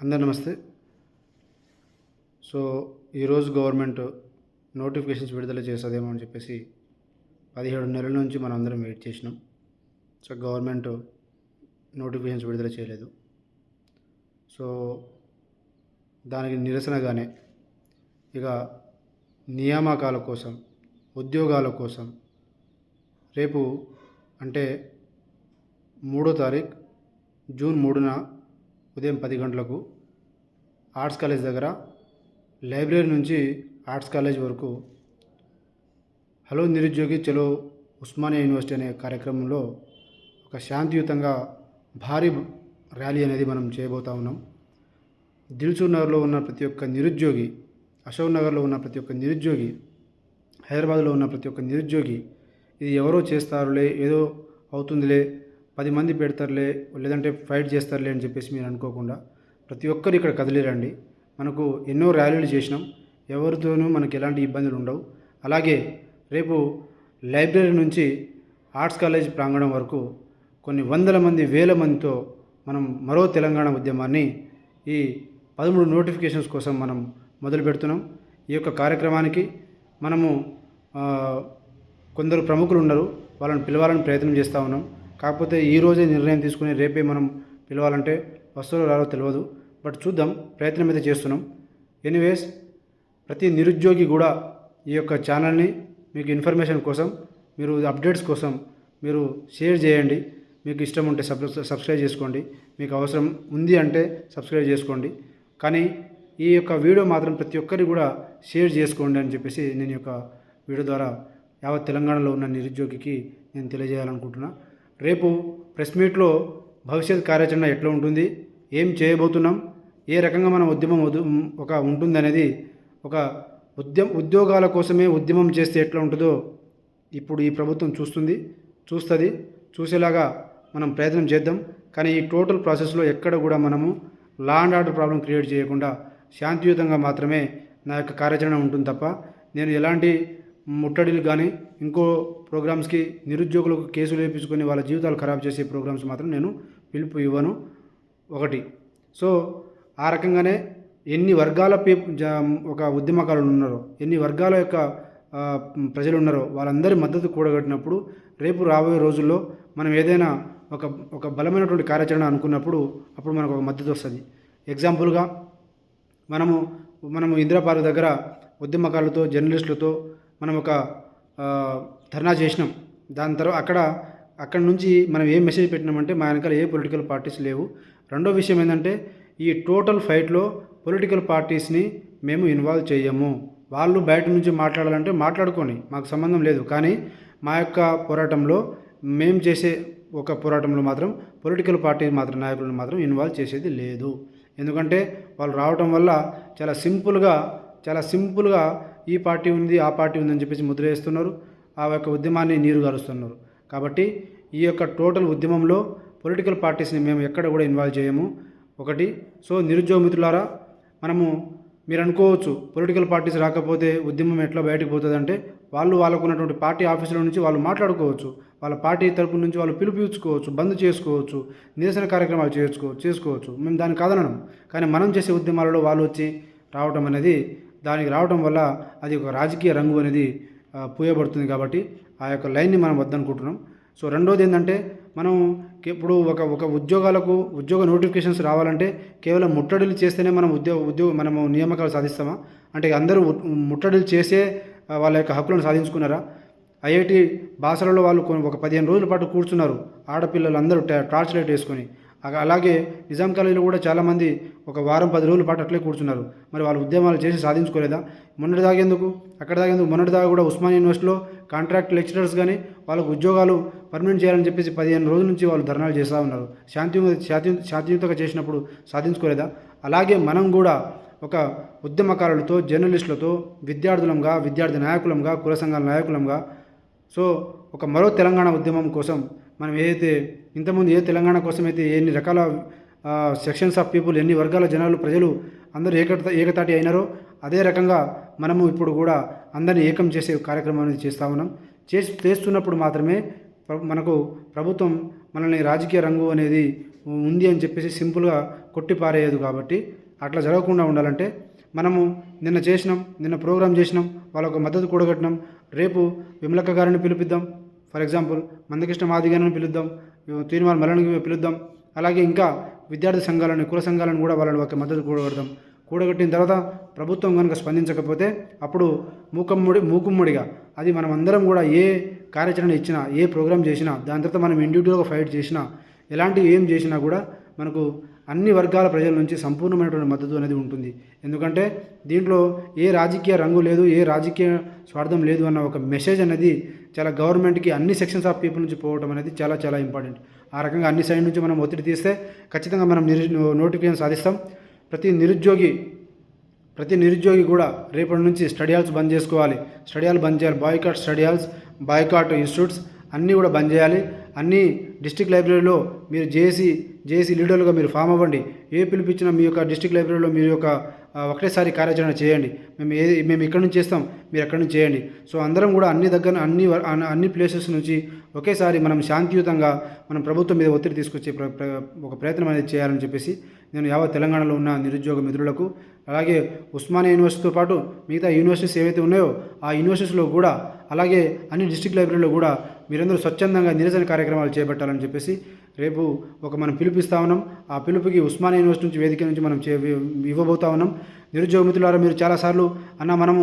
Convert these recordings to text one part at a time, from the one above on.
అందరు నమస్తే. సో ఈరోజు గవర్నమెంట్ నోటిఫికేషన్స్ విడుదల చేస్తుందేమో అని చెప్పేసి పదిహేడు నెలల నుంచి మనం అందరం వెయిట్ చేసినాం. సో గవర్నమెంట్ నోటిఫికేషన్స్ విడుదల చేయలేదు. సో దానికి నిరసనగానే ఇక నియామకాల కోసం ఉద్యోగాల కోసం రేపు అంటే మూడో తారీఖు జూన్ మూడున ఉదయం పది గంటలకు ఆర్ట్స్ కాలేజ్ దగ్గర లైబ్రరీ నుంచి ఆర్ట్స్ కాలేజ్ వరకు. హలో నిరుద్యోగి చలో ఉస్మానియా యూనివర్సిటీ అనే కార్యక్రమంలో ఒక శాంతియుతంగా భారీ ర్యాలీ అనేది మనం చేయబోతా ఉన్నాం. దిల్సూర్ నగర్లో ఉన్న ప్రతి ఒక్క నిరుద్యోగి అశోక్ నగర్లో ఉన్న ప్రతి ఒక్క నిరుద్యోగి హైదరాబాద్లో ఉన్న ప్రతి ఒక్క నిరుద్యోగి ఇది ఎవరో చేస్తారులే ఏదో అవుతుందిలే పది మంది పెడతారులే లేదంటే ఫైట్ చేస్తారులే అని చెప్పేసి మీరు అనుకోకుండా ప్రతి ఒక్కరు ఇక్కడ కదిలేరండి. మనకు ఎన్నో ర్యాలీలు చేసినాం. ఎవరితోనూ మనకు ఎలాంటి ఇబ్బందులు ఉండవు. అలాగే రేపు లైబ్రరీ నుంచి ఆర్ట్స్ కాలేజ్ ప్రాంగణం వరకు కొన్ని వందల మంది వేల మందితో మనం మరో తెలంగాణ ఉద్యమాన్ని ఈ పదమూడు నోటిఫికేషన్స్ కోసం మనం మొదలు పెడుతున్నాం. ఈ యొక్క కార్యక్రమానికి మనము కొందరు ప్రముఖులు ఉన్నారు. వాళ్ళని పిలవాలని ప్రయత్నం చేస్తూ ఉన్నాం. కాకపోతే ఈరోజే నిర్ణయం తీసుకుని రేపే మనం పిలవాలంటే వస్తారో రారో తెలియదు బట్ చూద్దాం ప్రయత్నం అయితే చేస్తున్నాం. ఎనీవేస్ ప్రతి నిరుద్యోగి కూడా ఈ యొక్క ఛానల్ని మీకు ఇన్ఫర్మేషన్ కోసం మీరు అప్డేట్స్ కోసం మీరు షేర్ చేయండి. మీకు ఇష్టం ఉంటే సబ్ సబ్స్క్రైబ్ చేసుకోండి. మీకు అవసరం ఉంది అంటే సబ్స్క్రైబ్ చేసుకోండి. కానీ ఈ యొక్క వీడియో మాత్రం ప్రతి ఒక్కరికి కూడా షేర్ చేసుకోండి అని చెప్పేసి నేను యొక్క వీడియో ద్వారా యావత్ తెలంగాణలో ఉన్న నిరుద్యోగికి నేను తెలియజేయాలనుకుంటున్నా. రేపు ప్రెస్ మీట్లో భవిష్యత్ కార్యాచరణ ఎట్లా ఉంటుంది ఏం చేయబోతున్నాం ఏ రకంగా మన ఉద్యమం ఒక ఉంటుందనేది ఒక ఉద్యమ ఉద్యోగాల కోసమే ఉద్యమం చేస్తే ఎట్లా ఉంటుందో ఇప్పుడు ఈ ప్రభుత్వం చూస్తుంది చూస్తుంది చూసేలాగా మనం ప్రయత్నం చేద్దాం. కానీ ఈ టోటల్ ప్రాసెస్లో ఎక్కడ కూడా మనము law and order problem create చేయకుండా శాంతియుతంగా మాత్రమే నా యొక్క కార్యాచరణ ఉంటుంది తప్ప నేను ఎలాంటి ముట్టడిలు కానీ ఇంకో ప్రోగ్రామ్స్కి నిరుద్యోగులకు కేసులు వేపించుకొని వాళ్ళ జీవితాలు ఖరాబ్ చేసే ప్రోగ్రామ్స్ మాత్రం నేను పిలుపు ఇవ్వను. ఒకటి. సో ఆ రకంగానే ఎన్ని వర్గాల పీ జ- ఒక ఉద్యమకారులు ఉన్నారో ఎన్ని వర్గాల యొక్క ప్రజలు ఉన్నారో వాళ్ళందరి మద్దతు కూడగట్టినప్పుడు రేపు రాబోయే రోజుల్లో మనం ఏదైనా ఒక ఒక బలమైనటువంటి కార్యాచరణ అనుకున్నప్పుడు అప్పుడు మనకు ఒక మద్దతు వస్తుంది. ఎగ్జాంపుల్గా మనము మనము ఇందిరాపార్క్ దగ్గర ఉద్యమకారులతో జర్నలిస్టులతో మనం ఒక ధర్నా చేసినాం. దాని తర్వాత అక్కడ అక్కడ నుంచి మనం ఏం మెసేజ్ పెట్టినామంటే మా వెనకాల ఏ పొలిటికల్ పార్టీస్ లేవు. రెండో విషయం ఏంటంటే ఈ టోటల్ ఫైట్లో పొలిటికల్ పార్టీస్ని మేము ఇన్వాల్వ్ చేయము. వాళ్ళు బయట నుంచి మాట్లాడాలంటే మాట్లాడుకొని మాకు సంబంధం లేదు. కానీ మా యొక్క పోరాటంలో మేము చేసే ఒక పోరాటంలో మాత్రం పొలిటికల్ పార్టీ మాత్రం నాయకులను మాత్రం ఇన్వాల్వ్ చేసేది లేదు. ఎందుకంటే వాళ్ళు రావటం వల్ల చాలా సింపుల్గా చాలా సింపుల్గా ఈ పార్టీ ఉంది ఆ పార్టీ ఉందని చెప్పేసి ముద్ర వేస్తున్నారు ఆ యొక్క ఉద్యమాన్ని నీరు గారుస్తున్నారు. కాబట్టి ఈ యొక్క టోటల్ ఉద్యమంలో పొలిటికల్ పార్టీస్ని మేము ఎక్కడ కూడా ఇన్వాల్వ్ చేయము. ఒకటి సో నిరుద్యోగ మిత్రులారా మనము మీరు అనుకోవచ్చు పొలిటికల్ పార్టీస్ రాకపోతే ఉద్యమం ఎట్లా బయటకు పోతుందంటే వాళ్ళు వాళ్ళకు ఉన్నటువంటి పార్టీ ఆఫీసుల నుంచి వాళ్ళు మాట్లాడుకోవచ్చు. వాళ్ళ పార్టీ తరపు నుంచి వాళ్ళు పిలిపించుకోవచ్చు బంద్ చేసుకోవచ్చు నిరసన కార్యక్రమాలు చేసుకో చేసుకోవచ్చు. మేము దాన్ని కాదనడం. కానీ మనం చేసే ఉద్యమాలలో వాళ్ళు వచ్చి రావటం అనేది దానికి రావటం వల్ల అది ఒక రాజకీయ రంగు అనేది పూయబడుతుంది కాబట్టి ఆ యొక్క లైన్ని మనం వద్దనుకుంటున్నాం. సో రెండోది ఏంటంటే మనం ఇప్పుడు ఒక ఒక ఉద్యోగాలకు ఉద్యోగ నోటిఫికేషన్స్ రావాలంటే కేవలం ముట్టడిలు చేస్తేనే మనం ఉద్యోగ ఉద్యోగ మనము నియామకాలు సాధిస్తామా? అంటే అందరూ ముట్టడులు ముట్టడిలు చేసే వాళ్ళ యొక్క హక్కులను సాధించుకున్నారా? ఐఐటి బాసలలో వాళ్ళు ఒక పదిహేను రోజుల పాటు కూర్చున్నారు. ఆడపిల్లలు అందరూ టార్చ్ లైట్ వేసుకొని. అలాగే నిజాం కాలేజీలో కూడా చాలామంది ఒక వారం పది రోజుల పాటు అట్లే కూర్చున్నారు. మరి వాళ్ళు ఉద్యమాలు చేసి సాధించుకోలేదా? మొన్నటి దాగేందుకు అక్కడ దాగేందుకు మొన్నటి దాకా కూడా ఉస్మాన్ యూనివర్సిటీలో కాంట్రాక్ట్ లెక్చరర్స్ కానీ వాళ్ళకు ఉద్యోగాలు పర్మనెంట్ చేయాలని చెప్పేసి పదిహేను రోజుల నుంచి వాళ్ళు ధర్నాలు చేస్తూ ఉన్నారు. శాంతి శాంతి శాంతియుతంగా చేసినప్పుడు సాధించుకోలేదా? అలాగే మనం కూడా ఒక ఉద్యమకారులతో జర్నలిస్టులతో విద్యార్థులంగా విద్యార్థి నాయకులంగా కుల సంఘాల నాయకులంగా సో ఒక మరో తెలంగాణ ఉద్యమం కోసం మనం ఏదైతే ఇంతకుముందు ఏ తెలంగాణ కోసం అయితే ఎన్ని రకాల సెక్షన్స్ ఆఫ్ పీపుల్ ఎన్ని వర్గాల జనాలు ప్రజలు అందరూ ఏక ఏకతాటి అయినారో అదే రకంగా మనము ఇప్పుడు కూడా అందరిని ఏకం చేసే కార్యక్రమం అనేది చేస్తూ ఉన్నాం. చేసి చేస్తున్నప్పుడు మాత్రమే మనకు ప్రభుత్వం మనల్ని రాజకీయ రంగు అనేది ఉంది అని చెప్పేసి సింపుల్గా కొట్టి పారేయదు కాబట్టి అట్లా జరగకుండా ఉండాలంటే మనము నిన్న చేసినాం నిన్న ప్రోగ్రాం చేసినాం వాళ్ళకు మద్దతు కూడగట్టినాం రేపు విమలక్క గారిని పిలిపిద్దాం ఫర్ ఎగ్జాంపుల్ మందకృష్ణ మాదిగారిని పిలుద్దాం తీర్మాన మరణకి పిలుద్దాం. అలాగే ఇంకా విద్యార్థి సంఘాలను కుల సంఘాలను కూడా వాళ్ళని ఒక మద్దతు కూడగడదాం కూడగట్టిన తర్వాత ప్రభుత్వం కనుక స్పందించకపోతే అప్పుడు మూకమ్ముడి మూకుమ్మడిగా అది మనం అందరం కూడా ఏ కార్యాచరణ ఇచ్చినా ఏ ప్రోగ్రామ్ చేసినా దాని తర్వాత మనం ఇండివిజువల్గా ఫైట్ చేసినా ఎలాంటి ఏం చేసినా కూడా మనకు అన్ని వర్గాల ప్రజల నుంచి సంపూర్ణమైనటువంటి మద్దతు అనేది ఉంటుంది. ఎందుకంటే దీంట్లో ఏ రాజకీయ రంగు లేదు ఏ రాజకీయ స్వార్థం లేదు అన్న ఒక మెసేజ్ అనేది చాలా గవర్నమెంట్కి అన్ని సెక్షన్స్ ఆఫ్ పీపుల్ నుంచి పోవడం అనేది చాలా చాలా ఇంపార్టెంట్. ఆ రకంగా అన్ని సైడ్ నుంచి మనం ఒత్తిడి తీస్తే ఖచ్చితంగా మనం నిరు నోటిఫికేషన్ సాధిస్తాం. ప్రతి నిరుద్యోగి ప్రతి నిరుద్యోగి కూడా రేపటి నుంచి స్టడీ హాల్స్ బంద్ చేసుకోవాలి. స్టడీ హాల్ బంద్ చేయాలి. Boycott study halls boycott institutes అన్నీ కూడా బంద్ చేయాలి. అన్ని డిస్టిక్ లైబ్రరీలో మీరు జేసీ జేసీ లీడర్లుగా మీరు ఫామ్ అవ్వండి. ఏ పిలిపించినా మీ యొక్క డిస్టిక్ లైబ్రరీలో మీ యొక్క ఒకటేసారి కార్యాచరణ చేయండి. మేము ఏ మేము ఇక్కడ నుంచి చేస్తాం మీరు అక్కడ నుంచి చేయండి. సో అందరం కూడా అన్ని దగ్గర అన్ని అన్ని- ప్లేసెస్ నుంచి ఒకేసారి మనం శాంతియుతంగా మనం ప్రభుత్వం మీద ఒత్తిడి తీసుకొచ్చే ప్ర- ఒక ప్రయత్నం అనేది చేయాలని చెప్పేసి నేను యావత్ తెలంగాణలో ఉన్న నిరుద్యోగ మిత్రులకు అలాగే ఉస్మానియా యూనివర్సిటీతో పాటు మిగతా యూనివర్సిటీస్ ఏవైతే ఉన్నాయో ఆ యూనివర్సిటీస్లో కూడా అలాగే అన్ని డిస్టిక్ లైబ్రరీలో కూడా మీరందరూ స్వచ్ఛందంగా నిరసన కార్యక్రమాలు చేపట్టాలని చెప్పేసి రేపు ఒక మనం పిలుపిస్తా ఉన్నాం. ఆ పిలుపుకి ఉస్మానియా యూనివర్సిటీ నుంచి వేదిక నుంచి మనం చే ఇవ్వబోతా ఉన్నాం. నిరుద్యోగ మిత్రులారా మీరు చాలాసార్లు అన్న మనము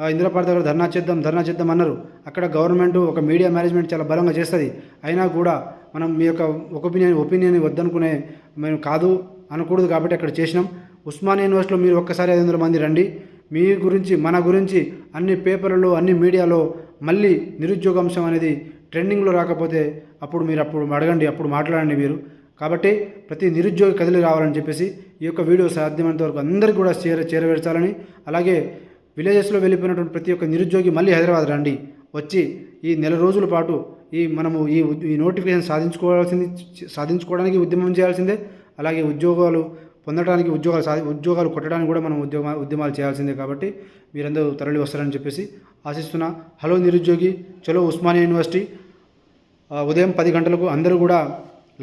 ఆ, దగ్గర ధర్నా చేద్దాం ధర్నా చేద్దాం అన్నారు. అక్కడ గవర్నమెంట్ ఒక మీడియా మేనేజ్మెంట్ చాలా బలంగా చేస్తుంది. అయినా కూడా మనం మీ యొక్క ఒపీనియన్ ఒపీనియన్ వద్దనుకునే మేము కాదు అనకూడదు కాబట్టి అక్కడ చేసినాం. ఉస్మానియా యూనివర్సిటీలో మీరు ఒక్కసారి ఐదు వందల మంది రండి. మీ గురించి మన గురించి అన్ని పేపర్లలో అన్ని మీడియాలో మళ్ళీ నిరుద్యోగ అంశం అనేది ట్రెండింగ్లో రాకపోతే అప్పుడు మీరు అప్పుడు అడగండి అప్పుడు మాట్లాడండి మీరు. కాబట్టి ప్రతి నిరుద్యోగి కదిలి రావాలని చెప్పేసి ఈ యొక్క వీడియో సాధ్యమైనంత వరకు అందరికీ కూడా చేర చేరవేర్చాలని అలాగే విలేజెస్లో వెళ్ళిపోయినటువంటి ప్రతి ఒక్క నిరుద్యోగి మళ్ళీ హైదరాబాద్ రండి. వచ్చి ఈ నెల రోజుల పాటు ఈ మనము ఈ ఈ నోటిఫికేషన్ సాధించుకోవాల్సింది సాధించుకోవడానికి ఉద్యమం చేయాల్సిందే. అలాగే ఉద్యోగాలు పొందడానికి ఉద్యోగాలు సాధి ఉద్యోగాలు కొట్టడానికి కూడా మనం ఉద్యోగ ఉద్యమాలు చేయాల్సిందే కాబట్టి మీరందరూ తరలి వస్తారని చెప్పేసి ఆశిస్తున్నా. హలో నిరుద్యోగి చలో ఉస్మానియా యూనివర్సిటీ. ఉదయం పది గంటలకు అందరూ కూడా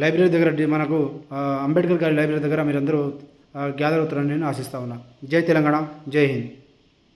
లైబ్రరీ దగ్గర మనకు అంబేద్కర్ గారి లైబ్రరీ దగ్గర మీరందరూ గ్యాదర్ అవుతారని నేను ఆశిస్తా ఉన్నా. జై తెలంగాణ జై హింద్.